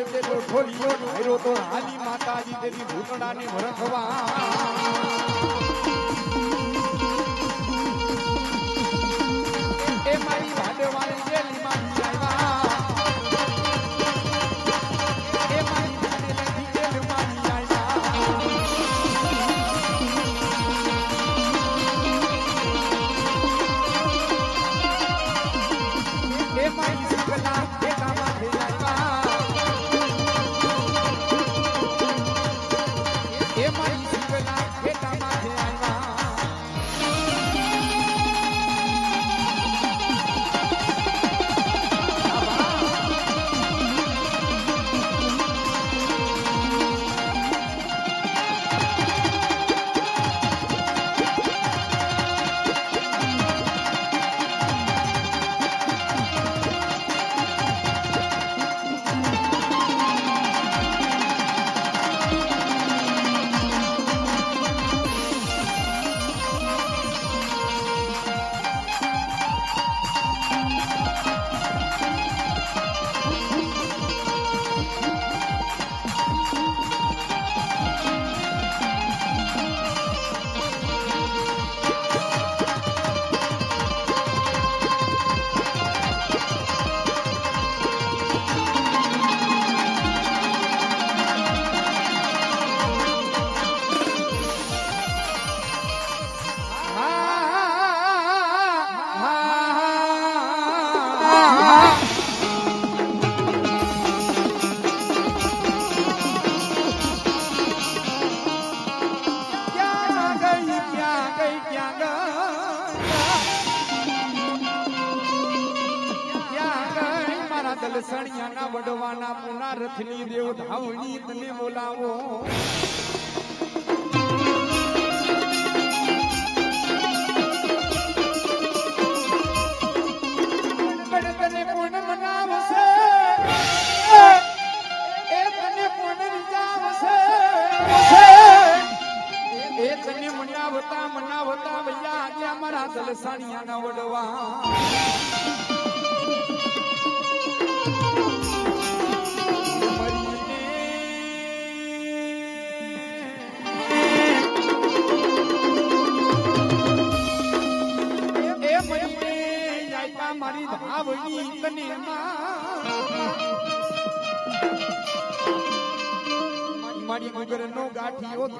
તે તો ઢોલીઓ ઢાયરો તો હાલી માતાજી તેની ભૂતડાને વરખવા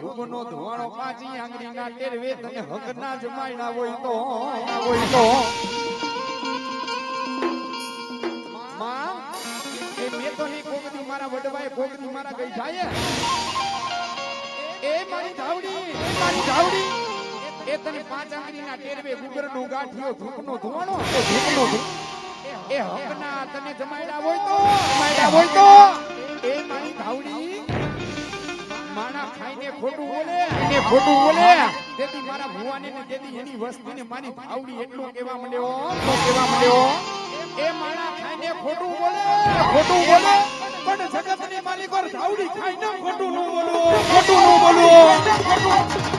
ગાંઠિયો નો ધોવાણો પાછી આંગળી ના ટેરવે તને હક ના જમાયણા હોય તો હોય તો. મેં તો નહીં કોકદી મારા વડવાએ કોકદી મારા ગઈ જાય એ મારી ધાવડી, એ મારી ધાવડી. એ તને પાંચ આંગળી ના ટેરવે ગુગર નો ગાંઠિયો ધૂપ નો ધોવાણો એ ધૂપ. નો એ હક ના તને જમાયડા હોય તો, જમાયડા હોય તો. એ મારી ધાવડી માણા ખાઈને ખોટું બોલે. એને ખોટું બોલે. તેથી મારા ભુવાને ને તેથી એની વસ્તીને મારી ભાવડી એટલું કેવા માંડ્યો. તો કેવા માંડ્યો. એ માણા ખાઈને ખોટું બોલે. ખોટું બોલે. પણ જગતની માલિક ધાવડી ખાઈને ખોટું ન બોલો ખોટું ન બોલો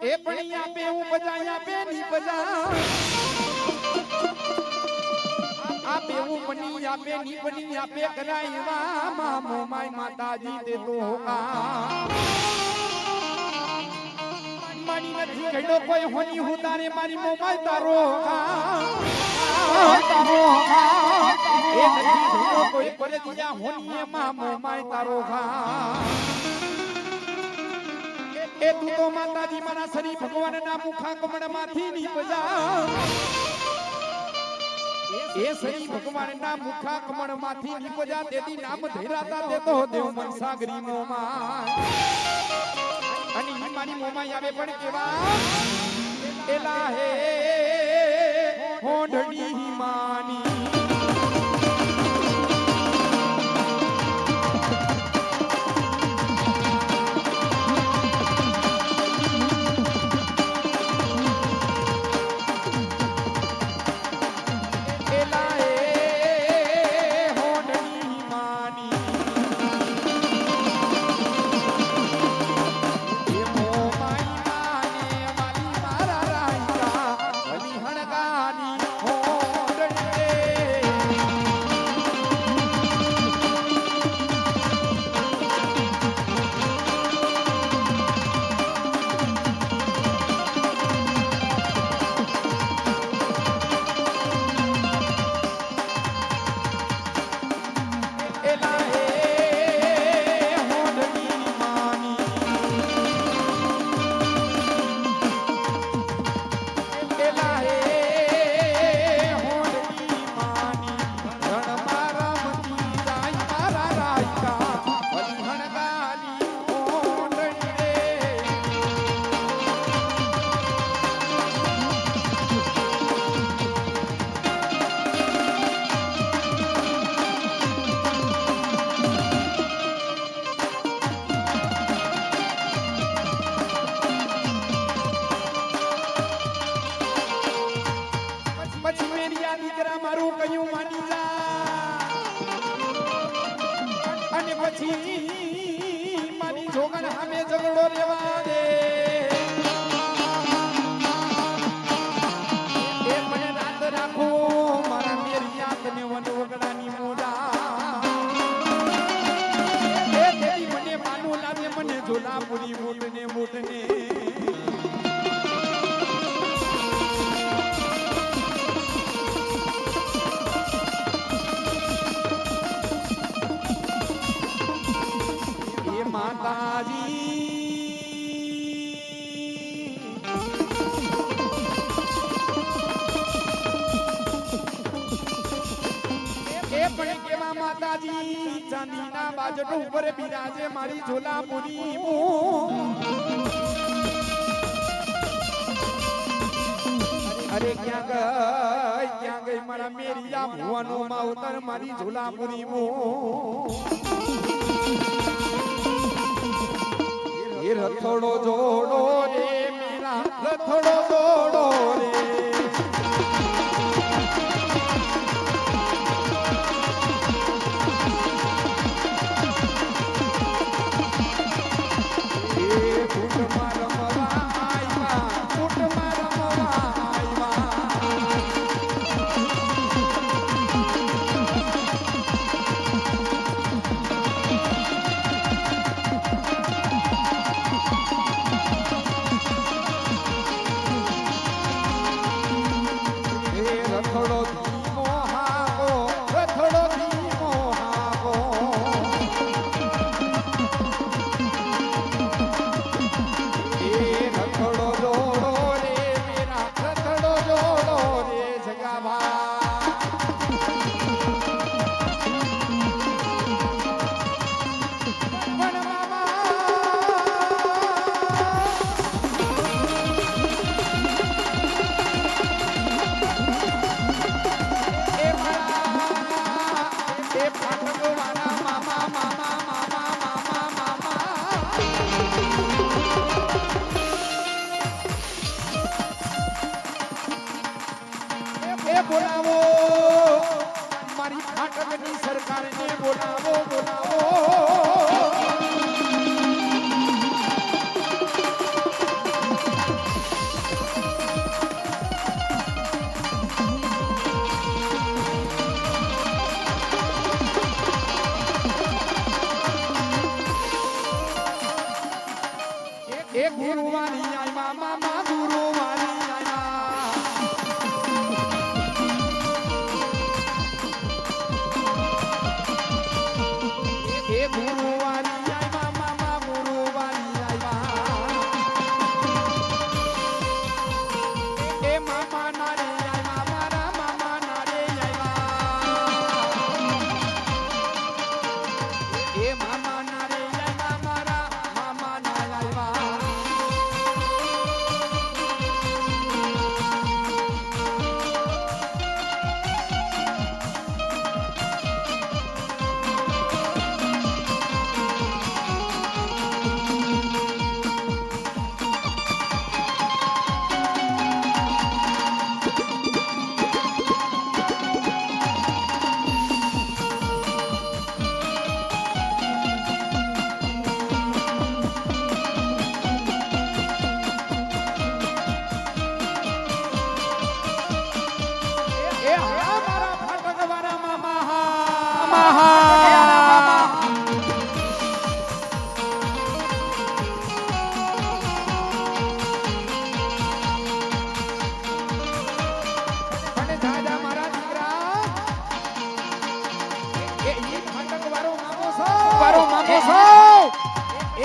એ પણ આપે, હું બજા બે ની બજા આપે, હું બની આપે, ની બની આપે કરાય વા મામો માય માતાજી તે તો મારી નથી ઘડો કોઈ હોની, હું તારે મારી મોમાય તારો તારો એ નથી કોઈ પરદિયા હોની મામો માય તારો ખા એ દૂતો માતાજી મારા શરી ભગવાનના મુખા કમળમાંથી નીપજા એ શરી ભગવાનના મુખા કમળમાંથી નીપજા તેથી નામ ધૈરાતા દેતો દેવ મનસાગરી મોમાં અને ઈ મારી મોમાં આવે પણ કેવા એલા હે હોંઢણી માની પછી મારી જોગણ સામે ઝઘડો રેવા દે. માતાજી, ચાંદીના બાજટ ઉપર બિરાજે મારી ઝોલાપુરી મું. અરે ક્યાં ગઈ ક્યાં ગઈ મારા મેરિયા ભુવાનો માવતર મારી ઝોલાપુરી મું. રથોડો જોડો રે, મેરા રથોડો જોડો રે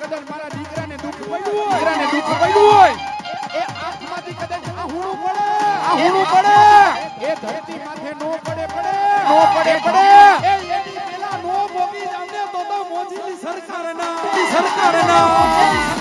કદાચ મારા દીકરાને દુઃખ પડ્યું હોય. દીકરાને દુઃખ પડ્યું હોય. એ આંખમાંથી કદાચ આહુણું પડે. આહુણું પડે. એ ધરતી માથે નો પડે પડે. નો પડે પડે. એ એની પેલા નો ભોગી જામને તો તો મોજીની સરકારના સરકારના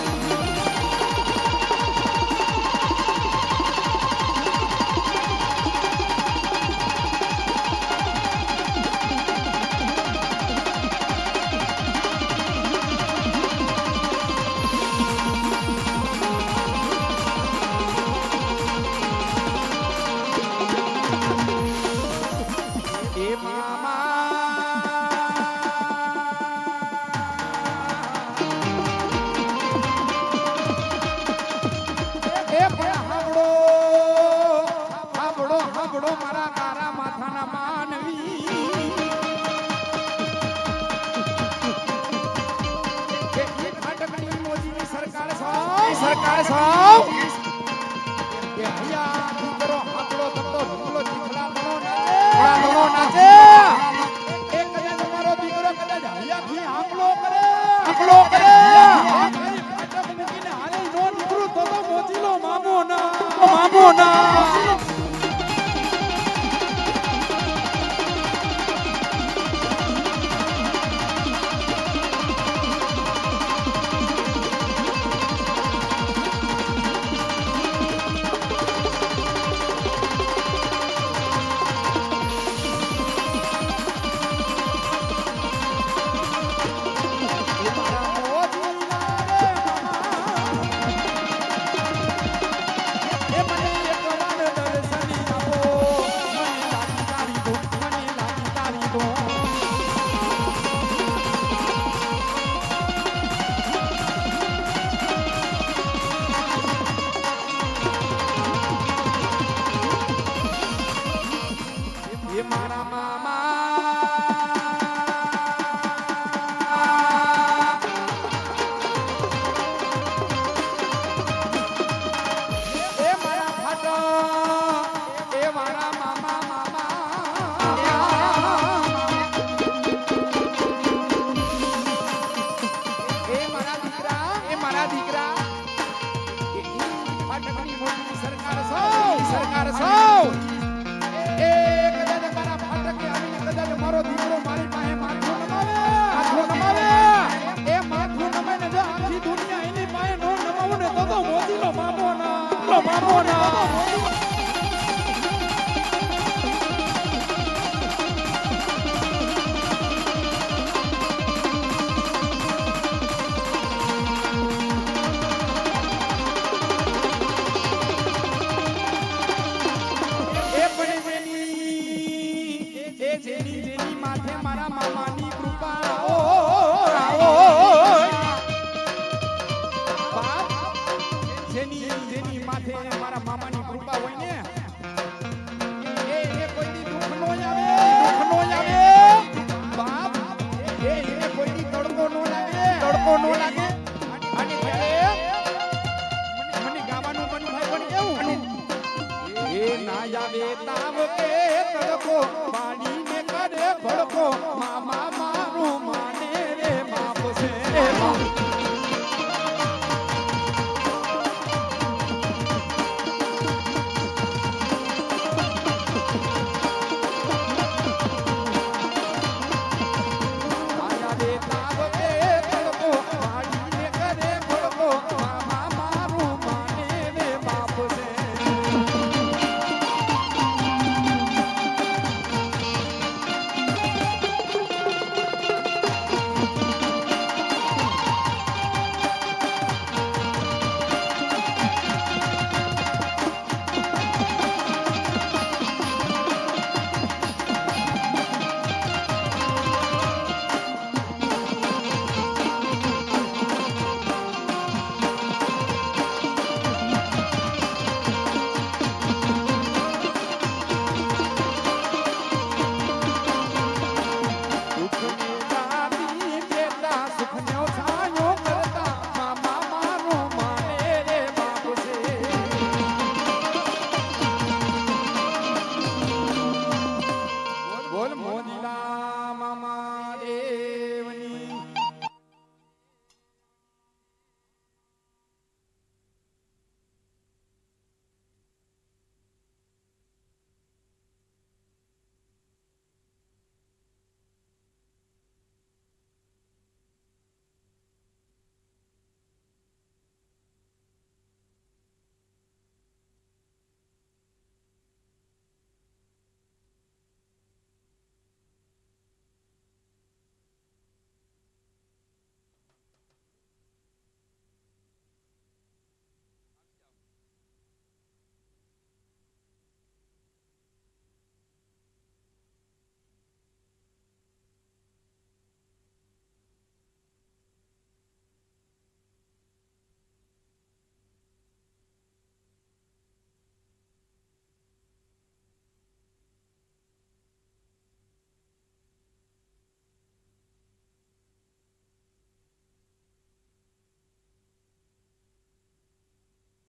સરકાર સૌ સરકાર સૌ એ કદાચ મારા ફાટકે આવીને કદાચ મારો દીકરો મારી પાસે માથું નમાવે. માથું નમાવે. એ માથું નમાઈને જો આખી દુનિયા એની પાસે નો નમાવું ને તો તો મોદીનો મામો ના. મામો ના.